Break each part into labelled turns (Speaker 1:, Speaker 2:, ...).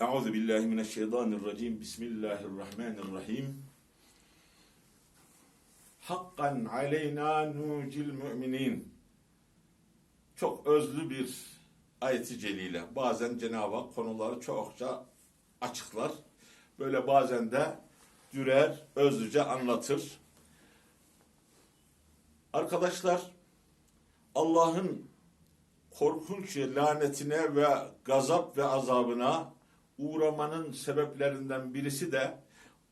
Speaker 1: Euzu billahi mineşşeytanirracim. Bismillahirrahmanirrahim. Hakkan aleyna nucil müminin. Çok özlü bir ayeti celile. Bazen Cenab-ı Hak konuları çokça açıklar. Böyle bazen de dürer, özlüce anlatır. Arkadaşlar, Allah'ın korkunç lanetine ve gazap ve azabına uğramanın sebeplerinden birisi de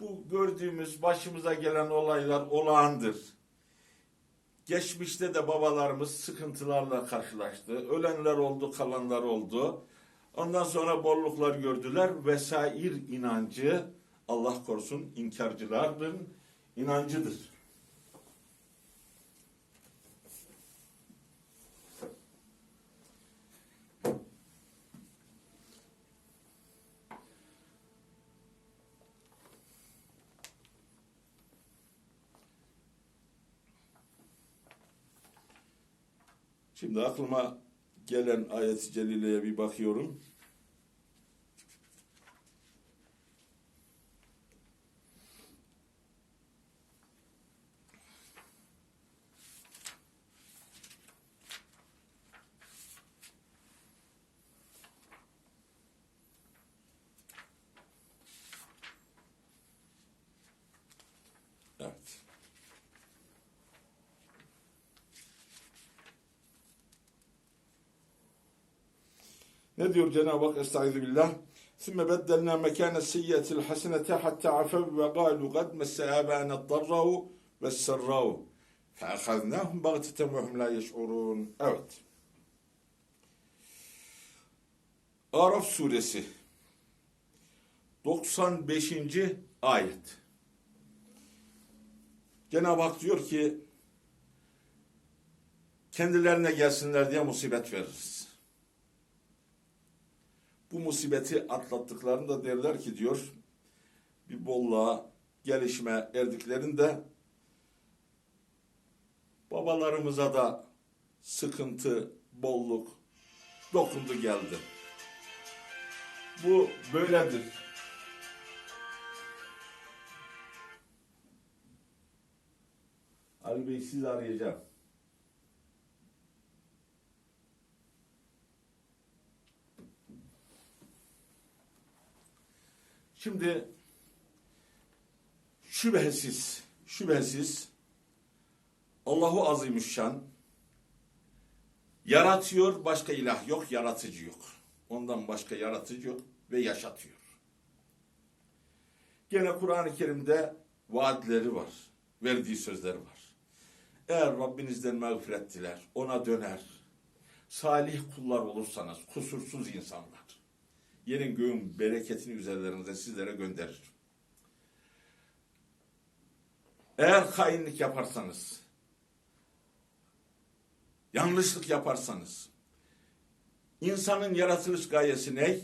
Speaker 1: bu gördüğümüz başımıza gelen olaylar olağandır. Geçmişte de babalarımız sıkıntılarla karşılaştı. Ölenler oldu, kalanlar oldu. Ondan sonra bolluklar gördüler. Vesair inancı Allah korusun inkarcıların inancıdır. Şimdi aklıma gelen ayet-i celileye bir bakıyorum. Evet. Ne diyor Cenab-ı Hak? Estaizu billah. ثُمَّ بَدَّلْنَا مَكَانَ السَّيِّئَةِ الْحَسَنَةَ حَتَّى عَفَوْا وَقَالُوا قَدْ مَسَّ آبَاءَنَا الضَّرَّاءُ وَالسَّرَّاءُ فَأَخَذْنَاهُمْ بَغْتَةً وَهُمْ لَا يَشْعُرُونَ Evet. Araf suresi 95. ayet. Cenab-ı Hak diyor ki kendilerine gelsinler diye musibet veririz. Bu musibeti atlattıklarında derler ki diyor bir bolluğa gelişme erdiklerinde babalarımıza da sıkıntı, bolluk dokundu geldi. Bu böyledir. Ali Bey siz arayacağım. Şimdi şüphesiz, şüphesiz Allahu Azimüşşan yaratıyor, başka ilah yok, yaratıcı yok. Ondan başka yaratıcı yok ve yaşatıyor. Gene Kur'an-ı Kerim'de vaatleri var, verdiği sözleri var. Eğer Rabbinizden mağfiret diler, ona döner, salih kullar olursanız, kusursuz insanlar, yerin göğün bereketini üzerlerinize sizlere gönderir. Eğer hainlik yaparsanız, yanlışlık yaparsanız, insanın yaratılış gayesi ne?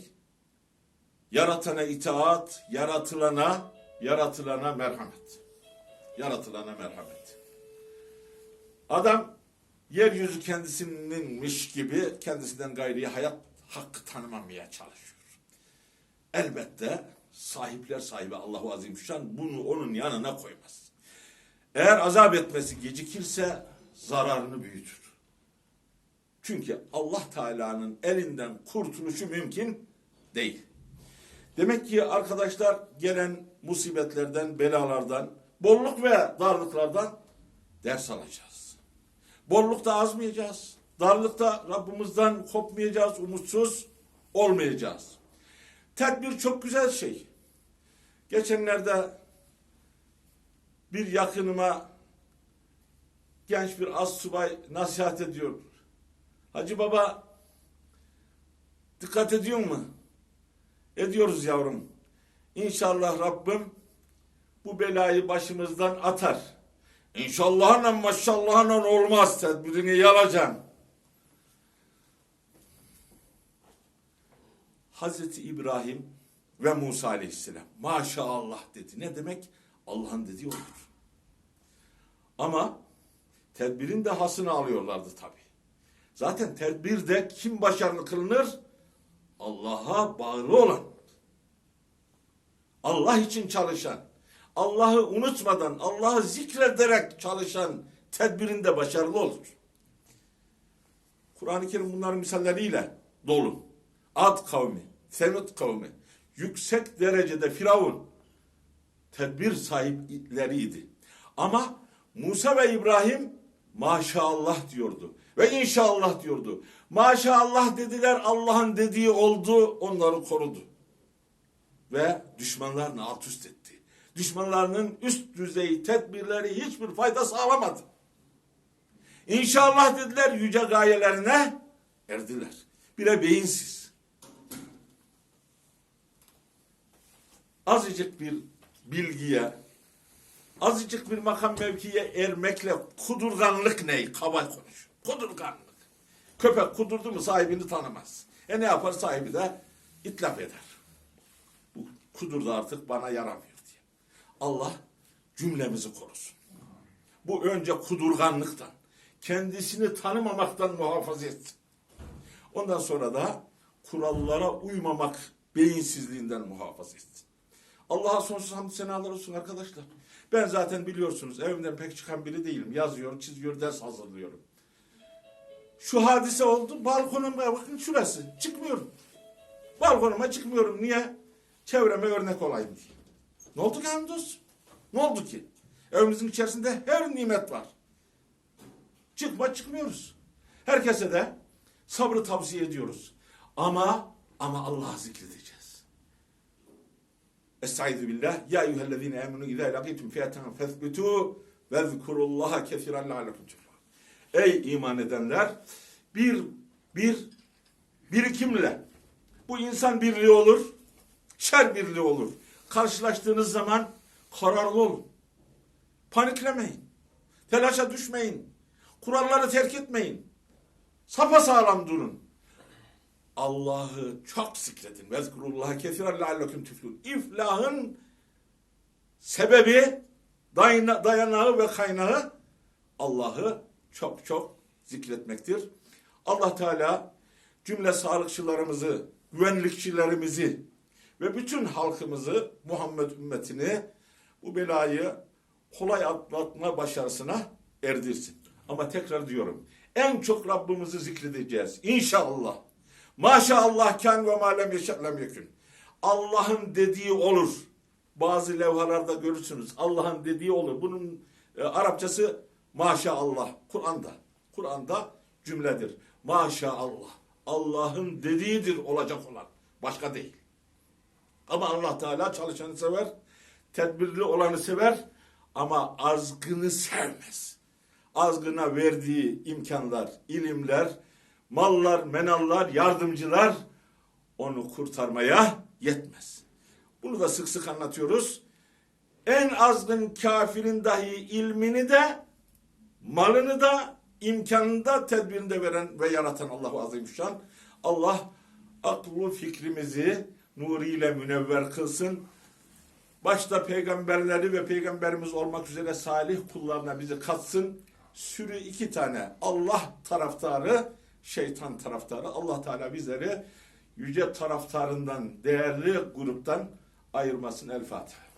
Speaker 1: Yaratana itaat, yaratılana, yaratılana merhamet. Yaratılana merhamet. Adam yeryüzü kendisininmiş gibi kendisinden gayriye hayat hakkı tanımamaya çalışıyor. Elbette sahipler sahibi Allahu Azimüşşan bunu onun yanına koymaz. Eğer azap etmesi gecikirse zararını büyütür. Çünkü Allah Teala'nın elinden kurtuluşu mümkün değil. Demek ki arkadaşlar gelen musibetlerden, belalardan, bolluk ve darlıklardan ders alacağız. Bollukta azmayacağız. Darlıkta Rabbimizden kopmayacağız, umutsuz olmayacağız. Tedbir çok güzel şey. Geçenlerde bir yakınıma genç bir az subay nasihat ediyor. Hacı baba dikkat ediyor mu? Ediyoruz yavrum. İnşallah Rabbim bu belayı başımızdan atar. İnşallahla maşallahla olmaz tedbirini yalacaksın. Hazreti İbrahim ve Musa aleyhisselam maşallah dedi. Ne demek? Allah'ın dediği olur. Ama tedbirin de hasını alıyorlardı tabi. Zaten tedbirde kim başarılı kılınır? Allah'a bağlı olan. Allah için çalışan, Allah'ı unutmadan, Allah'ı zikrederek çalışan tedbirinde başarılı olur. Kur'an-ı Kerim bunların misalleriyle dolu. Ad kavmi, Semud kavmi, yüksek derecede Firavun tedbir sahipleriydi. Ama Musa ve İbrahim maşallah diyordu ve inşallah diyordu. Maşallah dediler Allah'ın dediği oldu onları korudu. Ve düşmanlarını alt üst etti. Düşmanlarının üst düzey tedbirleri hiçbir fayda sağlamadı. İnşallah dediler yüce gayelerine erdiler. Bire beyinsiz. Azıcık bir bilgiye, azıcık bir makam mevkiye ermekle kudurganlık ne? Kaba konuş. Kudurganlık. Köpek kudurdu mu sahibini tanımaz. E ne yapar sahibi de itlaf eder. Bu kudurdu artık bana yaramıyor diye. Allah cümlemizi korusun. Bu önce kudurganlıktan, kendisini tanımamaktan muhafaza etsin. Ondan sonra da kurallara uymamak beyinsizliğinden muhafaza etsin. Allah'a sonsuz hamd senalar olsun arkadaşlar. Ben zaten biliyorsunuz evimden pek çıkan biri değilim. Yazıyorum, çiziyorum, ders hazırlıyorum. Şu hadise oldu. Balkonuma bakın şurası. Çıkmıyorum. Balkonuma çıkmıyorum. Niye? Çevreme örnek olayım. Ne oldu ki hamdolsun? Ne oldu ki? Evimizin içerisinde her nimet var. Çıkma çıkmıyoruz. Herkese de sabrı tavsiye ediyoruz. Ama ama Allah'ı zikredeceğiz. Estaizu billah. Ya eyyühellezine eminu izâ lakitum fiyatan fethbütû ve zikurullaha kesiren tuflihun. Ey iman edenler bir bir birikimle bu insan birliği olur, şer birliği olur. Karşılaştığınız zaman kararlı olun. Paniklemeyin. Telaşa düşmeyin. Kuralları terk etmeyin. Sapa sağlam durun. Allah'ı çok zikredin. Vezkurullaha kesiren leallekum tuflihun. İflahın sebebi, dayana- dayanağı ve kaynağı Allah'ı çok çok zikretmektir. Allah Teala cümle sağlıkçılarımızı, güvenlikçilerimizi ve bütün halkımızı, Muhammed ümmetini bu belayı kolay atlatma başarısına erdirsin. Ama tekrar diyorum, en çok Rabbimizi zikredeceğiz. İnşallah. Maşallah kan ve malem yeşe'lem yekün. Allah'ın dediği olur. Bazı levhalarda görürsünüz. Allah'ın dediği olur. Bunun e, Arapçası maşallah. Kur'an'da. Kur'an'da cümledir. Maşallah. Allah'ın dediğidir olacak olan. Başka değil. Ama Allah Teala çalışanı sever. Tedbirli olanı sever. Ama azgını sevmez. Azgına verdiği imkanlar, ilimler, mallar, menallar, yardımcılar onu kurtarmaya yetmez. Bunu da sık sık anlatıyoruz. En azgın kafirin dahi ilmini de, malını da, imkanını da, tedbirini de veren ve yaratan Allah-u Azimüşşan. Allah aklı fikrimizi nuriyle münevver kılsın. Başta peygamberleri ve peygamberimiz olmak üzere salih kullarına bizi katsın. Sürü iki tane Allah taraftarı, şeytan taraftarı. Allah Teala bizleri yüce taraftarından, değerli gruptan ayırmasın. El Fatiha.